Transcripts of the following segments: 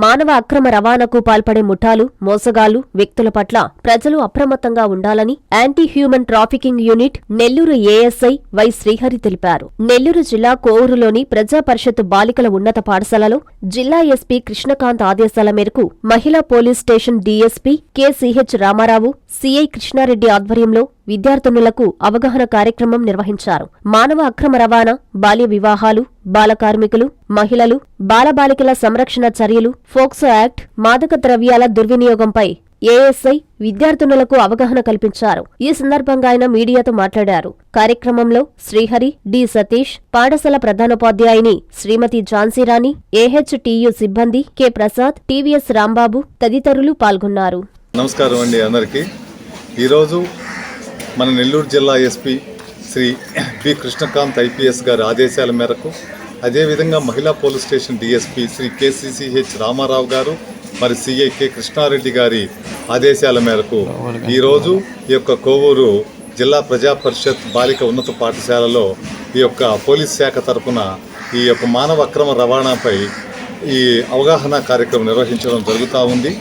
మానవ అక్రమ రవాణాకు పాల్పడే ముఠాలు మోసగాళ్ళు వ్యక్తుల పట్ల ప్రజలు అప్రమత్తంగా ఉండాలని anti human trafficking unit Nellore ASI Y Srihari తెలిపారు. నెల్లూరు జిల్లా కోవూరులోని ప్రజా పరిషత్ బాలికల ఉన్నత పాఠశాలలో జిల్లా ఎస్పీ కృష్ణకాంత్ ఆదేశాల మేరకు మహిళా police station DSP KCH Ramarao CI Krishnareddy ఆధ్వర్యంలో విద్యార్థినులకు అవగాహన కార్యక్రమం నిర్వహించారు. మానవ అక్రమ రవాణా బాల్య వివాహాలు బాల కార్మికులు మహిళలు బాలబాలికల సంరక్షణ చర్యలు ఫోక్సో యాక్ట్ మాదక ద్రవ్యాల దుర్వినియోగంపై ఏఎస్ఐ విద్యార్థినులకు అవగాహన కల్పించారు. ఈ సందర్భంగా ఆయన మీడియాతో మాట్లాడారు. కార్యక్రమంలో శ్రీహరి డి సతీష్ పాఠశాల ప్రధానోపాధ్యాయుని శ్రీమతి ఝాన్సీరాణి ఏహెచ్టీయు సిబ్బంది కె ప్రసాద్ టీవీఎస్ రాంబాబు తదితరులు పాల్గొన్నారు. నమస్కారం అండి అందరికీ. ఈరోజు మన నెల్లూరు జిల్లా SP Shri B Krishnakanth IPS గారి ఆదేశాల మేరకు అదేవిధంగా మహిళా police station DSP Shri KCCH Ramarao గారు మరి సిఐ కె కృష్ణారెడ్డి గారి ఆదేశాల మేరకు ఈరోజు ఈ యొక్క కోవూరు జిల్లా ప్రజా పరిషత్ బాలిక ఉన్నత పాఠశాలలో ఈ యొక్క పోలీస్ శాఖ తరఫున ఈ యొక్క మానవ అక్రమ రవాణాపై ఈ అవగాహన కార్యక్రమం నిర్వహించడం జరుగుతూ ఉంది.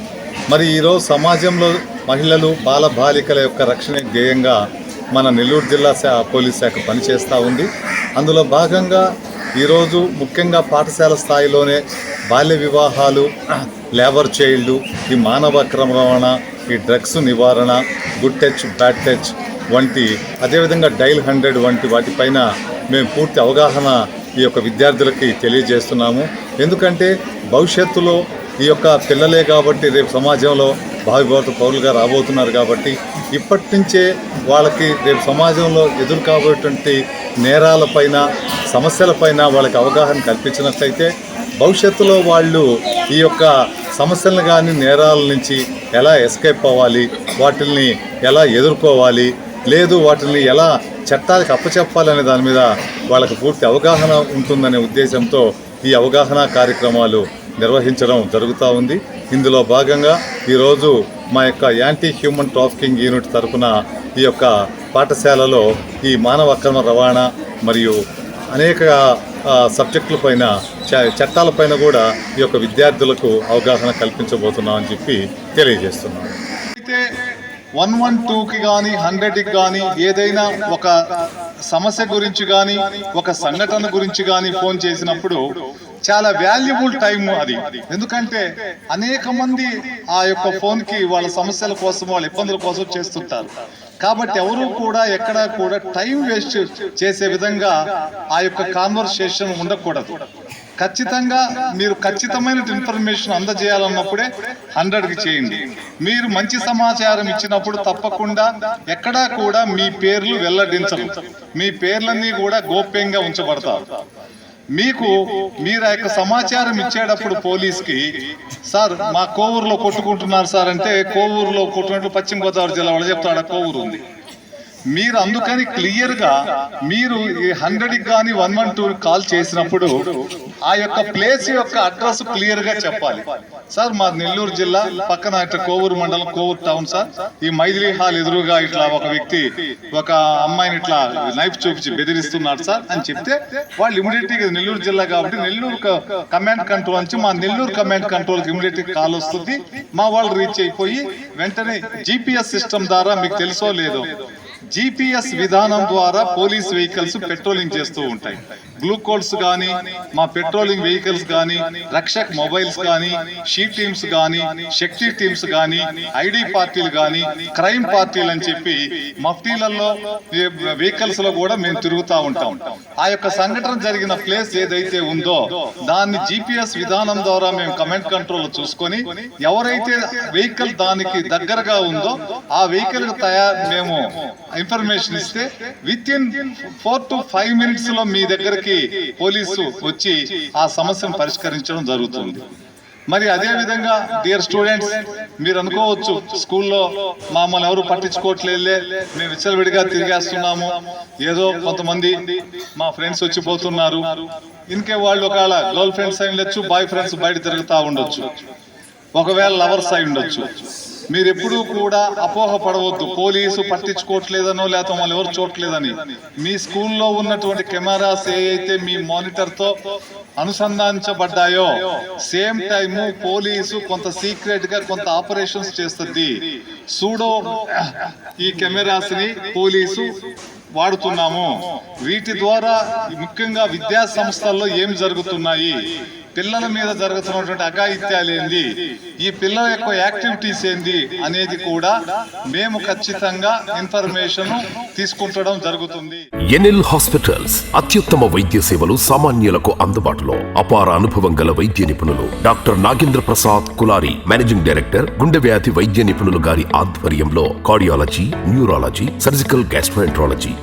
మరి ఈరోజు సమాజంలో మహిళలు బాల బాలికల యొక్క రక్షణ ధ్యేయంగా మన నెల్లూరు జిల్లా శా పోలీస్ శాఖ పనిచేస్తూ ఉంది. అందులో భాగంగా ఈరోజు ముఖ్యంగా పాఠశాల స్థాయిలోనే బాల్య వివాహాలు లేబర్ చైల్డ్ ఈ మానవ అక్రమ రవాణా ఈ డ్రగ్స్ నివారణ గుడ్ టచ్ బ్యాడ్ టచ్ వంటి అదేవిధంగా డైల్ హండ్రెడ్ వంటి వాటిపైన మేము పూర్తి అవగాహన ఈ యొక్క విద్యార్థులకి తెలియజేస్తున్నాము. ఎందుకంటే భవిష్యత్తులో ఈ యొక్క పిల్లలే కాబట్టి రేపు సమాజంలో భావిభారత పౌరులుగా రాబోతున్నారు కాబట్టి ఇప్పటి నుంచే వాళ్ళకి రేపు సమాజంలో ఎదురు కాబోయేటువంటి నేరాలపైన సమస్యలపైన వాళ్ళకి అవగాహన కల్పించినట్లయితే భవిష్యత్తులో వాళ్ళు ఈ యొక్క సమస్యలను కానీ నేరాల నుంచి ఎలా ఎస్కేప్ అవ్వాలి వాటిల్ని ఎలా ఎదుర్కోవాలి లేదు వాటిని ఎలా చట్టాలకు అప్పచెప్పాలనే దాని మీద వాళ్ళకి పూర్తి అవగాహన ఉంటుందనే ఉద్దేశంతో ఈ అవగాహన కార్యక్రమాలు నిర్వహించడం జరుగుతూ ఉంది. ఇందులో భాగంగా ఈరోజు మా యొక్క యాంటీ హ్యూమన్ ట్రాఫికింగ్ యూనిట్ తరఫున ఈ యొక్క పాఠశాలలో ఈ మానవ అక్రమ రవాణా మరియు అనేక సబ్జెక్టుల సబ్జెక్టులపైన చ- చట్టాలపైన కూడా ఈ యొక్క విద్యార్థులకు అవగాహన కల్పించబోతున్నామని చెప్పి తెలియజేస్తున్నాను. అయితే వన్ వన్ టూకి కానీ హండ్రెడ్కి కానీ ఏదైనా ఒక సమస్య గురించి కానీ ఒక సంఘటన గురించి కానీ ఫోన్ చేసినప్పుడు చాలా వాల్యుబుల్ టైం అది. ఎందుకంటే అనేక మంది ఆ యొక్క ఫోన్కి వాళ్ళ సమస్యల కోసం వాళ్ళ ఇబ్బందుల కోసం చేస్తుంటారు. కాబట్టి ఎవరు కూడా ఎక్కడా కూడా టైం వేస్ట్ చేసే విధంగా ఆ యొక్క కాన్వర్సేషన్ ఉండకూడదు. ఖచ్చితంగా మీరు ఖచ్చితమైన ఇన్ఫర్మేషన్ అందజేయాలన్నప్పుడే హండ్రెడ్కి చేయండి. మీరు మంచి సమాచారం ఇచ్చినప్పుడు తప్పకుండా ఎక్కడా కూడా మీ పేర్లు వెల్లడించరు. మీ పేర్లన్నీ కూడా గోప్యంగా ఉంచబడతారు. మీకు మీరు ఆ యొక్క సమాచారం ఇచ్చేటప్పుడు పోలీస్కి సార్ మా కోవూరులో కొట్టుకుంటున్నారు సార్ అంటే కోవూరులో కొట్టుకున్నట్టు పశ్చిమ గోదావరి జిల్లా వాళ్ళు చెప్తాడు కోవూరు ఉంది. మీరు అందుకని క్లియర్గా మీరు ఈ హండ్రెడ్ కానీ వన్ వన్ టూ కాల్ చేసినప్పుడు ఆ యొక్క ప్లేస్ యొక్క అడ్రస్ క్లియర్గా చెప్పాలి. సార్ మా నెల్లూరు జిల్లా పక్కన ఇట్లా కోవూరు మండలం కోవూరు టౌన్ సార్. ఈ మైథిలి హాల్ ఎదురుగా ఇట్లా ఒక వ్యక్తి ఒక అమ్మాయిని ఇట్లా నైఫ్ చూపించి బెదిరిస్తున్నాడు సార్ అని చెప్తే వాళ్ళు ఇమీడియట్గా నెల్లూరు జిల్లా కాబట్టి నెల్లూరు కమాండ్ కంట్రోల్ నుంచి మా Nellore command control immediate call వస్తుంది. మా వాళ్ళు రీచ్ అయిపోయి వెంటనే జీపీఎస్ సిస్టమ్ ద్వారా మీకు తెలుసో లేదో జీపీఎస్ విధానం ద్వారా పోలీస్ వెహికల్స్ పెట్రోలింగ్ చేస్తూ ఉంటాయి. గ్లూకోల్స్ కానీ మా పెట్రోలింగ్ వెహికల్స్ కానీ రక్షక్ మొబైల్స్ కానీ షీ టీమ్స్ కానీ శక్తి టీమ్స్ కానీ ఐడి పార్టీలు కానీ క్రైమ్ పార్టీలు అని చెప్పి మఫ్టీలలో వెహికల్స్లో కూడా మేము తిరుగుతూ ఉంటాం. ఆ యొక్క సంఘటన జరిగిన ప్లేస్ ఏదైతే ఉందో దాన్ని జీపీఎస్ విధానం ద్వారా మేము కమెంట్ కంట్రోల్ చూసుకొని ఎవరైతే వెహికల్ దానికి దగ్గరగా ఉందో ఆ వెహికల్ తయారు మేము ఇన్ఫర్మేషన్ ఇస్తే within four to five మినిట్స్లో మీ దగ్గరికి పోలీసు వచ్చి ఆ సమస్యను పరిష్కరించడం జరుగుతుంది. మరి అదే విధంగా డియర్ స్టూడెంట్స్ మీరు అనుకోవచ్చు స్కూల్లో మమ్మల్ని ఎవరు పట్టించుకోవట్లేదులే మేము విచ్చలవిడిగా తిరిగేస్తున్నాము. ఏదో కొంతమంది మా ఫ్రెండ్స్ వచ్చి పోతున్నారు. ఇంకే వాళ్ళు ఒకవేళ గర్ల్ ఫ్రెండ్స్ అయిన బాయ్ ఫ్రెండ్స్ బయట తిరుగుతూ ఉండొచ్చు. ఒకవేళ లవర్స్ అయి ఉండొచ్చు. మీరు ఎప్పుడూ కూడా అపోహ పడవద్దు. పోలీసు పట్టించుకోవట్లేదనో లేకపోతే మమ్మల్ని ఎవరు చూడట్లేదని. మీ స్కూల్లో ఉన్నటువంటి కెమెరాస్ ఏ అయితే మీ మానిటర్తో అనుసంధానించబడ్డాయో సేమ్ టైము పోలీసు కొంత సీక్రెట్గా కొంత ఆపరేషన్స్ చేస్తుంది. సూడో ఈ కెమెరాస్ని పోలీసు వాడుతున్నాము. వీటి ద్వారా ముఖ్యంగా విద్యా సంస్థల్లో ఏం జరుగుతున్నాయి? పిల్లల మీద జరుగుతున్నటువంటి అఘాయిత్యాలు ఏంది? ఈ పిల్లల యొక్క యాక్టివిటీస్ ఏంది అనేది కూడా మేము ఖచ్చితంగా ఇన్ఫర్మేషన్ తీసుకుంటడం జరుగుతుంది. ఎన్ఎల్ హాస్పిటల్స్ అత్యుత్తమ వైద్య సేవలు సామాన్యులకు అందుబాటులో అపార అనుభవం గల వైద్య నిపుణులు doctor Nagendra Prasad Kulari managing director గుండె వ్యాధి వైద్య నిపుణులు గారి ఆధ్వర్యంలో cardiology neurology surgical gastroenterology